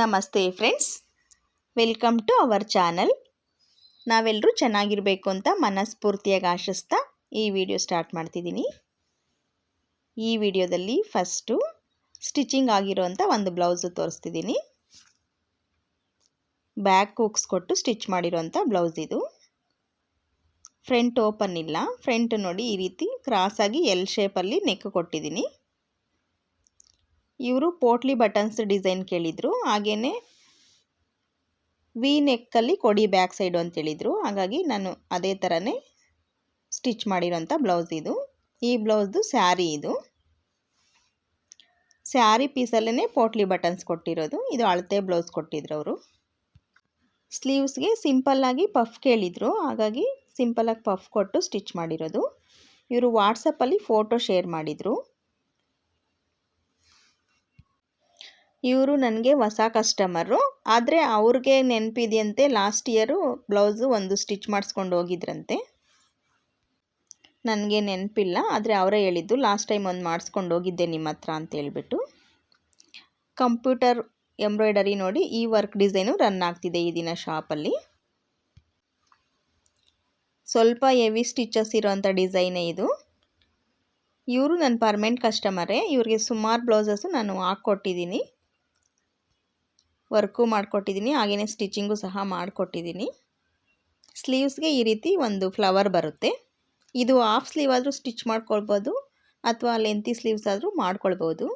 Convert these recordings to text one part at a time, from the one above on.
ನಮಸ್ತೆ friends welcome to our channel ನಾವೆಲ್ಲರೂ ಚೆನ್ನಾಗಿರಬೇಕು ಅಂತ ಮನಸ್ಫೂರ್ತಿಯಾಗಿ ಆಶಿಸ್ತಾ ಈ ವಿಡಿಯೋ ಸ್ಟಾರ್ಟ್ ಮಾಡ್ತಿದ್ದೀನಿ. ಈ ವಿಡಿಯೋದಲ್ಲಿ ಫಸ್ಟು ಸ್ಟಿಚಿಂಗ್ ಆಗಿರೋಂಥ ಒಂದು ಬ್ಲೌಸು ತೋರಿಸ್ತಿದ್ದೀನಿ. ಬ್ಯಾಕ್ ಹುಕ್ಸ್ ಕೊಟ್ಟು ಸ್ಟಿಚ್ ಮಾಡಿರೋಂಥ ಬ್ಲೌಸ್ ಇದು. ಫ್ರಂಟ್ ಓಪನ್ ಇಲ್ಲ. ಫ್ರಂಟ್ ನೋಡಿ ಈ ರೀತಿ ಕ್ರಾಸಾಗಿ ಎಲ್ ಶೇಪಲ್ಲಿ ನೆಕ್ ಕೊಟ್ಟಿದ್ದೀನಿ. ಇವರು ಪೋಟ್ಲಿ ಬಟನ್ಸ್ ಡಿಸೈನ್ ಕೇಳಿದರು. ಹಾಗೆಯೇ ವಿ ನೆಕ್ಕಲ್ಲಿ ಕೊಡಿ ಬ್ಯಾಕ್ ಸೈಡು ಅಂತೇಳಿದರು ಹಾಗಾಗಿ ನಾನು ಅದೇ ಥರನೇ ಸ್ಟಿಚ್ ಮಾಡಿರೋಂಥ ಬ್ಲೌಸ್ ಇದು. ಈ ಬ್ಲೌಸ್ದು ಸ್ಯಾರಿ ಇದು. ಸ್ಯಾರಿ ಪೀಸಲ್ಲೇ ಪೋಟ್ಲಿ ಬಟನ್ಸ್ ಕೊಟ್ಟಿರೋದು. ಇದು ಅಳತೆ ಬ್ಲೌಸ್ ಕೊಟ್ಟಿದ್ರು ಅವರು. ಸ್ಲೀವ್ಸ್ಗೆ ಸಿಂಪಲ್ಲಾಗಿ ಪಫ್ ಕೇಳಿದರು. ಹಾಗಾಗಿ ಸಿಂಪಲ್ಲಾಗಿ ಪಫ್ ಕೊಟ್ಟು ಸ್ಟಿಚ್ ಮಾಡಿರೋದು. ಇವರು ವಾಟ್ಸಪ್ಪಲ್ಲಿ ಫೋಟೋ ಶೇರ್ ಮಾಡಿದರು. ಇವರು ನನಗೆ ಹೊಸ ಕಸ್ಟಮರು ಆದರೆ ಅವ್ರಿಗೆ ನೆನಪಿದೆಯಂತೆ ಲಾಸ್ಟ್ ಇಯರು ಬ್ಲೌಸು ಒಂದು ಸ್ಟಿಚ್ ಮಾಡಿಸ್ಕೊಂಡು ಹೋಗಿದ್ರಂತೆ. ನನಗೆ ನೆನಪಿಲ್ಲ, ಆದರೆ ಅವರೇ ಹೇಳಿದ್ದು ಲಾಸ್ಟ್ ಟೈಮ್ ಒಂದು ಮಾಡಿಸ್ಕೊಂಡು ಹೋಗಿದ್ದೆ ನಿಮ್ಮ ಹತ್ರ ಅಂತ ಹೇಳ್ಬಿಟ್ಟು. ಕಂಪ್ಯೂಟರ್ ಎಂಬ್ರಾಯ್ಡರಿ ನೋಡಿ, ಈ ವರ್ಕ್ ಡಿಸೈನು ರನ್ ಆಗ್ತಿದೆ ಈ ದಿನ ಶಾಪಲ್ಲಿ ಸ್ವಲ್ಪ ಹೆವಿ ಸ್ಟಿಚಸ್ ಇರೋವಂಥ ಡಿಸೈನೇ ಇದು. ಇವರು ನನ್ನ ಪರ್ಮನೆಂಟ್ ಕಸ್ಟಮರೇ ಇವ್ರಿಗೆ ಸುಮಾರು ಬ್ಲೌಸಸ್ಸು ನಾನು ಹಾಕ್ಕೊಟ್ಟಿದ್ದೀನಿ. ವರ್ಕು ಮಾಡಿಕೊಟ್ಟಿದ್ದೀನಿ ಹಾಗೆಯೇ ಸ್ಟಿಚಿಂಗು ಸಹ ಮಾಡಿಕೊಟ್ಟಿದ್ದೀನಿ. ಸ್ಲೀವ್ಸ್ಗೆ ಈ ರೀತಿ ಒಂದು ಫ್ಲವರ್ ಬರುತ್ತೆ. ಇದು ಹಾಫ್ ಸ್ಲೀವ್ ಆದರೂ ಸ್ಟಿಚ್ ಮಾಡ್ಕೊಳ್ಬೋದು, ಅಥವಾ ಲೆಂತಿ ಸ್ಲೀವ್ಸ್ ಆದರೂ ಮಾಡ್ಕೊಳ್ಬೋದು.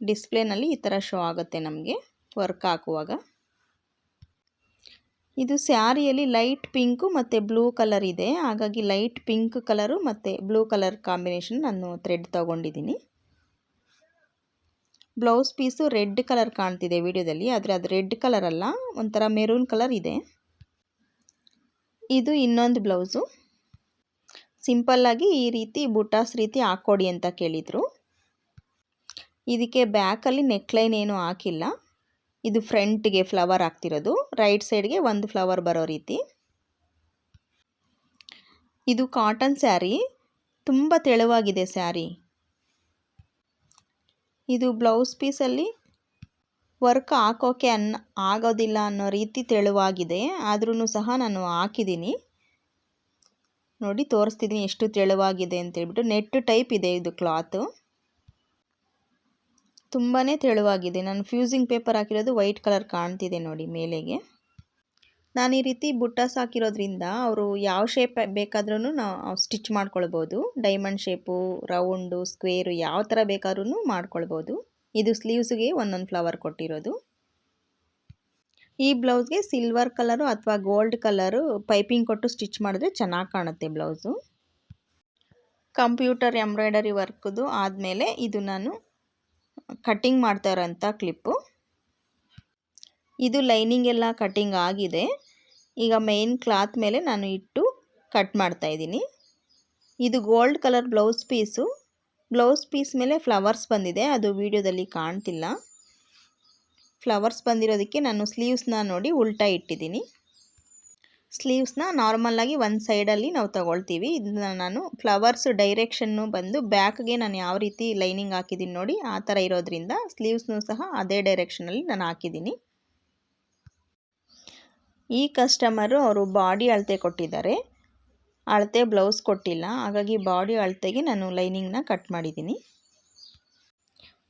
ಡಿಸ್ಪ್ಲೇನಲ್ಲಿ ಈ ಥರ ಶೋ ಆಗುತ್ತೆ ನಮಗೆ ವರ್ಕ್ ಹಾಕುವಾಗ. ಇದು ಸ್ಯಾರಿಯಲ್ಲಿ ಲೈಟ್ ಪಿಂಕು ಮತ್ತು ಬ್ಲೂ ಕಲರ್ ಇದೆ. ಹಾಗಾಗಿ ಲೈಟ್ ಪಿಂಕ್ ಕಲರು ಮತ್ತು ಬ್ಲೂ ಕಲರ್ ಕಾಂಬಿನೇಷನ್ ನಾನು ಥ್ರೆಡ್ ತೊಗೊಂಡಿದ್ದೀನಿ. ಬ್ಲೌಸ್ ಪೀಸು ರೆಡ್ ಕಲರ್ ಕಾಣ್ತಿದೆ ವಿಡಿಯೋದಲ್ಲಿ, ಆದರೆ ಅದು ರೆಡ್ ಕಲರ್ ಅಲ್ಲ ಒಂಥರ ಮೆರೂನ್ ಕಲರ್ ಇದೆ. ಇದು ಇನ್ನೊಂದು ಬ್ಲೌಸು. ಸಿಂಪಲ್ಲಾಗಿ ಈ ರೀತಿ ಬುಟಾಸ್ ರೀತಿ ಹಾಕ್ಕೊಡಿ ಅಂತ ಕೇಳಿದರು. ಇದಕ್ಕೆ ಬ್ಯಾಕಲ್ಲಿ ನೆಕ್ಲೈನ್ ಏನೂ ಹಾಕಿಲ್ಲ. ಇದು ಫ್ರಂಟ್ಗೆ ಫ್ಲವರ್ ಹಾಕ್ತಿರೋದು ರೈಟ್ ಸೈಡ್ಗೆ ಒಂದು ಫ್ಲವರ್ ಬರೋ ರೀತಿ. ಇದು ಕಾಟನ್ ಸ್ಯಾರಿ ತುಂಬ ತೆಳುವಾಗಿದೆ ಸ್ಯಾರಿ ಇದು ಬ್ಲೌಸ್ ಪೀಸಲ್ಲಿ ವರ್ಕ್ ಹಾಕೋಕೆ ಅನ್ ಆಗೋದಿಲ್ಲ ಅನ್ನೋ ರೀತಿ ತೆಳುವಾಗಿದೆ. ಆದ್ರೂ ಸಹ ನಾನು ಹಾಕಿದ್ದೀನಿ. ನೋಡಿ, ತೋರಿಸ್ತಿದ್ದೀನಿ ಎಷ್ಟು ತೆಳುವಾಗಿದೆ ಅಂತೇಳ್ಬಿಟ್ಟು ನೆಟ್ ಟೈಪ್ ಇದೆ ಇದು ಕ್ಲಾತು. ತುಂಬಾ ತೆಳುವಾಗಿದೆ. ನಾನು ಫ್ಯೂಸಿಂಗ್ ಪೇಪರ್ ಹಾಕಿರೋದು ವೈಟ್ ಕಲರ್ ಕಾಣ್ತಿದೆ ನೋಡಿ ಮೇಲೆಗೆ. ನಾನು ಈ ರೀತಿ ಬುಟ್ಟಾಸ್ ಹಾಕಿರೋದ್ರಿಂದ ಅವರು ಯಾವ ಶೇಪ್ ಬೇಕಾದ್ರೂ ನಾವು ಸ್ಟಿಚ್ ಮಾಡ್ಕೊಳ್ಬೋದು. ಡೈಮಂಡ್ ಶೇಪು ರೌಂಡು ಸ್ಕ್ವೇರು ಯಾವ ಥರ ಬೇಕಾದ್ರೂ ಮಾಡ್ಕೊಳ್ಬೋದು. ಇದು ಸ್ಲೀವ್ಸ್ಗೆ ಒಂದೊಂದು ಫ್ಲವರ್ ಕೊಟ್ಟಿರೋದು. ಈ ಬ್ಲೌಸ್ಗೆ ಸಿಲ್ವರ್ ಕಲರು ಅಥವಾ ಗೋಲ್ಡ್ ಕಲರು ಪೈಪಿಂಗ್ ಕೊಟ್ಟು ಸ್ಟಿಚ್ ಮಾಡಿದ್ರೆ ಚೆನ್ನಾಗಿ ಕಾಣುತ್ತೆ ಬ್ಲೌಸು ಕಂಪ್ಯೂಟರ್ ಎಂಬ್ರಾಯ್ಡರಿ ವರ್ಕ್ದು ಆದಮೇಲೆ ಇದು ನಾನು ಕಟ್ಟಿಂಗ್ ಮಾಡ್ತಾ ಇರೋಂಥ ಕ್ಲಿಪ್ಪು ಇದು ಲೈನಿಂಗ್ ಎಲ್ಲ ಕಟ್ಟಿಂಗ್ ಆಗಿದೆ. ಈಗ ಮೇನ್ ಕ್ಲಾತ್ ಮೇಲೆ ನಾನು ಇಟ್ಟು ಕಟ್ ಮಾಡ್ತಾ ಇದ್ದೀನಿ. ಇದು gold colour blouse piece blouse piece ಮೇಲೆ ಫ್ಲವರ್ಸ್ ಬಂದಿದೆ. ಅದು ವಿಡಿಯೋದಲ್ಲಿ ಕಾಣ್ತಿಲ್ಲ. ಫ್ಲವರ್ಸ್ ಬಂದಿರೋದಕ್ಕೆ ನಾನು ಸ್ಲೀವ್ಸ್ನ ನೋಡಿ ಉಲ್ಟಾ ಇಟ್ಟಿದ್ದೀನಿ. ಸ್ಲೀವ್ಸ್ನ ನಾರ್ಮಲ್ಲಾಗಿ ಒಂದು ಸೈಡಲ್ಲಿ ನಾವು ತಗೊಳ್ತೀವಿ. ಇದನ್ನ ನಾನು ಫ್ಲವರ್ಸ್ ಡೈರೆಕ್ಷನ್ನು ಬಂದು ಬ್ಯಾಕ್ಗೆ ನಾನು ಯಾವ ರೀತಿ ಲೈನಿಂಗ್ ಹಾಕಿದ್ದೀನಿ ನೋಡಿ ಆ ಥರ ಇರೋದ್ರಿಂದ ಸ್ಲೀವ್ಸ್ನೂ ಸಹ ಅದೇ ಡೈರೆಕ್ಷನಲ್ಲಿ ನಾನು ಹಾಕಿದ್ದೀನಿ. ಈ ಕಸ್ಟಮರು ಅವರು ಬಾಡಿ ಅಳತೆ ಕೊಟ್ಟಿದ್ದಾರೆ. ಅಳತೆ ಬ್ಲೌಸ್ ಕೊಟ್ಟಿಲ್ಲ. ಹಾಗಾಗಿ ಬಾಡಿ ಅಳತೆಗೆ ನಾನು ಲೈನಿಂಗ್ನ ಕಟ್ ಮಾಡಿದ್ದೀನಿ.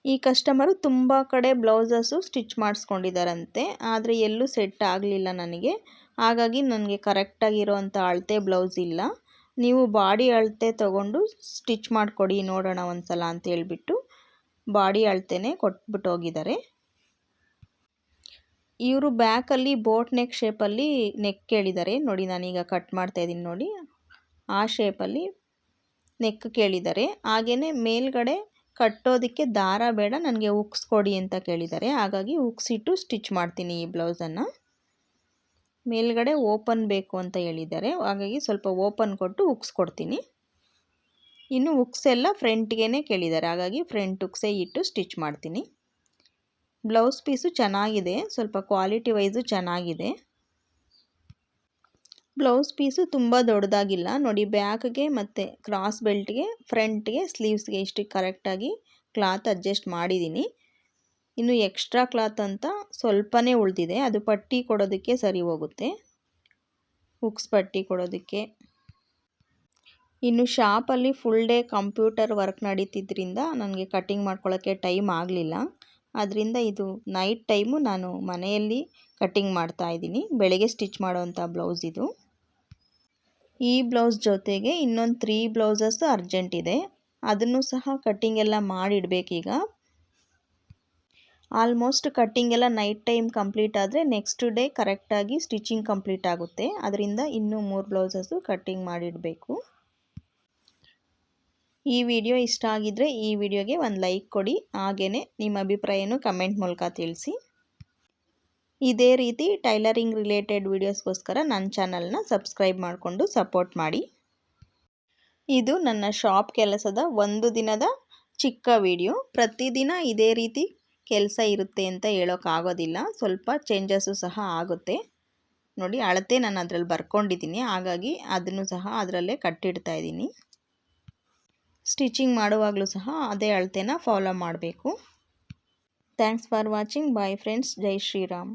ಈ ಕಸ್ಟಮರು ತುಂಬ ಕಡೆ ಬ್ಲೌಸಸ್ಸು ಸ್ಟಿಚ್ ಮಾಡಿಸ್ಕೊಂಡಿದ್ದಾರಂತೆ. ಆದರೆ ಎಲ್ಲೂ ಸೆಟ್ ಆಗಲಿಲ್ಲ ನನಗೆ. ಹಾಗಾಗಿ ನನಗೆ ಕರೆಕ್ಟಾಗಿರೋವಂಥ ಅಳತೆ ಬ್ಲೌಸ್ ಇಲ್ಲ. ನೀವು ಬಾಡಿ ಅಳತೆ ತಗೊಂಡು ಸ್ಟಿಚ್ ಮಾಡಿಕೊಡಿ ನೋಡೋಣ ಒಂದು ಸಲ ಅಂತ ಹೇಳಿಬಿಟ್ಟು ಬಾಡಿ ಅಳತೆನೇ ಕೊಟ್ಬಿಟ್ಟು ಹೋಗಿದ್ದಾರೆ. ಇವರು ಬ್ಯಾಕಲ್ಲಿ ಬೋಟ್ ನೆಕ್ ಶೇಪಲ್ಲಿ ನೆಕ್ ಕೇಳಿದ್ದಾರೆ ನೋಡಿ, ನಾನೀಗ ಕಟ್ ಮಾಡ್ತಾ ಇದ್ದೀನಿ ನೋಡಿ. ಆ ಶೇಪಲ್ಲಿ ನೆಕ್ ಕೇಳಿದ್ದಾರೆ ಹಾಗೆಯೇ ಮೇಲ್ಗಡೆ ಕಟ್ಟೋದಕ್ಕೆ ದಾರ ಬೇಡ, ನನಗೆ ಉಕ್ಸ್ ಕೊಡಿ ಅಂತ ಕೇಳಿದ್ದಾರೆ ಹಾಗಾಗಿ ಉಕ್ಸಿಟ್ಟು ಸ್ಟಿಚ್ ಮಾಡ್ತೀನಿ ಈ ಬ್ಲೌಸನ್ನು. ಮೇಲ್ಗಡೆ ಓಪನ್ ಬೇಕು ಅಂತ ಹೇಳಿದ್ದಾರೆ. ಹಾಗಾಗಿ ಸ್ವಲ್ಪ ಓಪನ್ ಕೊಟ್ಟು ಉಕ್ಸ್ ಕೊಡ್ತೀನಿ. ಇನ್ನು ಉಕ್ಸೆಲ್ಲ ಫ್ರಂಟ್ಗೆ ಕೇಳಿದ್ದಾರೆ ಹಾಗಾಗಿ ಫ್ರಂಟ್ ಉಕ್ಸೇ ಇಟ್ಟು ಸ್ಟಿಚ್ ಮಾಡ್ತೀನಿ. ಬ್ಲೌಸ್ ಪೀಸು ಚೆನ್ನಾಗಿದೆ, ಸ್ವಲ್ಪ ಕ್ವಾಲಿಟಿ ವೈಸು ಚೆನ್ನಾಗಿದೆ. ಬ್ಲೌಸ್ ಪೀಸು ತುಂಬ ದೊಡ್ಡದಾಗಿಲ್ಲ, ನೋಡಿ ಬ್ಯಾಕ್ಗೆ ಮತ್ತು ಕ್ರಾಸ್ ಬೆಲ್ಟ್ಗೆ, ಫ್ರಂಟ್ಗೆ, ಸ್ಲೀವ್ಸ್ಗೆ ಇಷ್ಟು ಕರೆಕ್ಟಾಗಿ ಕ್ಲಾತ್ ಅಡ್ಜಸ್ಟ್ ಮಾಡಿದ್ದೀನಿ. ಇನ್ನು ಎಕ್ಸ್ಟ್ರಾ ಕ್ಲಾತ್ ಅಂತ ಸ್ವಲ್ಪನೇ ಉಳಿದಿದೆ, ಅದು ಪಟ್ಟಿ ಕೊಡೋದಕ್ಕೆ ಸರಿ ಹೋಗುತ್ತೆ. ಹುಕ್ಸ್ ಪಟ್ಟಿ ಕೊಡೋದಕ್ಕೆ. ಇನ್ನು ಶಾಪಲ್ಲಿ ಫುಲ್ ಡೇ ಕಂಪ್ಯೂಟರ್ ವರ್ಕ್ ನಡೀತಿದ್ದರಿಂದ ನನಗೆ ಕಟ್ಟಿಂಗ್ ಮಾಡ್ಕೊಳ್ಳೋಕ್ಕೆ ಟೈಮ್ ಆಗಲಿಲ್ಲ. ಅದರಿಂದ ಇದು ನೈಟ್ ಟೈಮು ನಾನು ಮನೆಯಲ್ಲಿ ಕಟ್ಟಿಂಗ್ ಮಾಡ್ತಾ ಇದ್ದೀನಿ. ಬೆಳಗ್ಗೆ ಸ್ಟಿಚ್ ಮಾಡೋವಂಥ ಬ್ಲೌಸ್ ಇದು. ಈ ಬ್ಲೌಸ್ ಜೊತೆಗೆ ಇನ್ನೊಂದು ತ್ರೀ ಬ್ಲೌಸಸ್ ಅರ್ಜೆಂಟ್ ಇದೆ. ಅದನ್ನು ಸಹ ಕಟ್ಟಿಂಗ್ ಎಲ್ಲ ಮಾಡಿಡಬೇಕೀಗ. ಆಲ್ಮೋಸ್ಟ್ ಕಟ್ಟಿಂಗ್ ಎಲ್ಲ ನೈಟ್ ಟೈಮ್ ಕಂಪ್ಲೀಟ್ ಆದರೆ ನೆಕ್ಸ್ಟ್ ಡೇ ಕರೆಕ್ಟಾಗಿ ಸ್ಟಿಚಿಂಗ್ ಕಂಪ್ಲೀಟ್ ಆಗುತ್ತೆ. ಅದರಿಂದ ಇನ್ನೂ ಮೂರು ಬ್ಲೌಸಸ್ಸು ಕಟ್ಟಿಂಗ್ ಮಾಡಿಡಬೇಕು. ಈ ವಿಡಿಯೋ ಇಷ್ಟ ಆಗಿದ್ದರೆ ಈ ವಿಡಿಯೋಗೆ ಒಂದು ಲೈಕ್ ಕೊಡಿ. ಹಾಗೆಯೇ ನಿಮ್ಮ ಅಭಿಪ್ರಾಯನೂ ಕಮೆಂಟ್ ಮೂಲಕ ತಿಳಿಸಿ. ಇದೇ ರೀತಿ ಟೈಲರಿಂಗ್ ರಿಲೇಟೆಡ್ ವೀಡಿಯೋಸ್ಗೋಸ್ಕರ ನನ್ನ ಚಾನಲ್ನ ಸಬ್ಸ್ಕ್ರೈಬ್ ಮಾಡಿಕೊಂಡು ಸಪೋರ್ಟ್ ಮಾಡಿ. ಇದು ನನ್ನ ಶಾಪ್ ಕೆಲಸದ ಒಂದು ದಿನದ ಚಿಕ್ಕ ವಿಡಿಯೋ. ಪ್ರತಿದಿನ ಇದೇ ರೀತಿ ಕೆಲಸ ಇರುತ್ತೆ ಅಂತ ಹೇಳೋಕ್ಕಾಗೋದಿಲ್ಲ. ಸ್ವಲ್ಪ ಚೇಂಜಸ್ಸು ಸಹ ಆಗುತ್ತೆ. ನೋಡಿ, ಅಳತೆ ನಾನು ಅದರಲ್ಲಿ ಬರ್ಕೊಂಡಿದ್ದೀನಿ. ಹಾಗಾಗಿ ಅದನ್ನು ಸಹ ಅದರಲ್ಲೇ ಕಟ್ಟಿಡ್ತಾ ಇದ್ದೀನಿ. ಸ್ಟಿಚಿಂಗ್ ಮಾಡುವಾಗಲೂ ಸಹ ಅದೇ ಅಳತೆನ ಫಾಲೋ ಮಾಡಬೇಕು. Thanks for watching. Bye friends. Jai Shriram.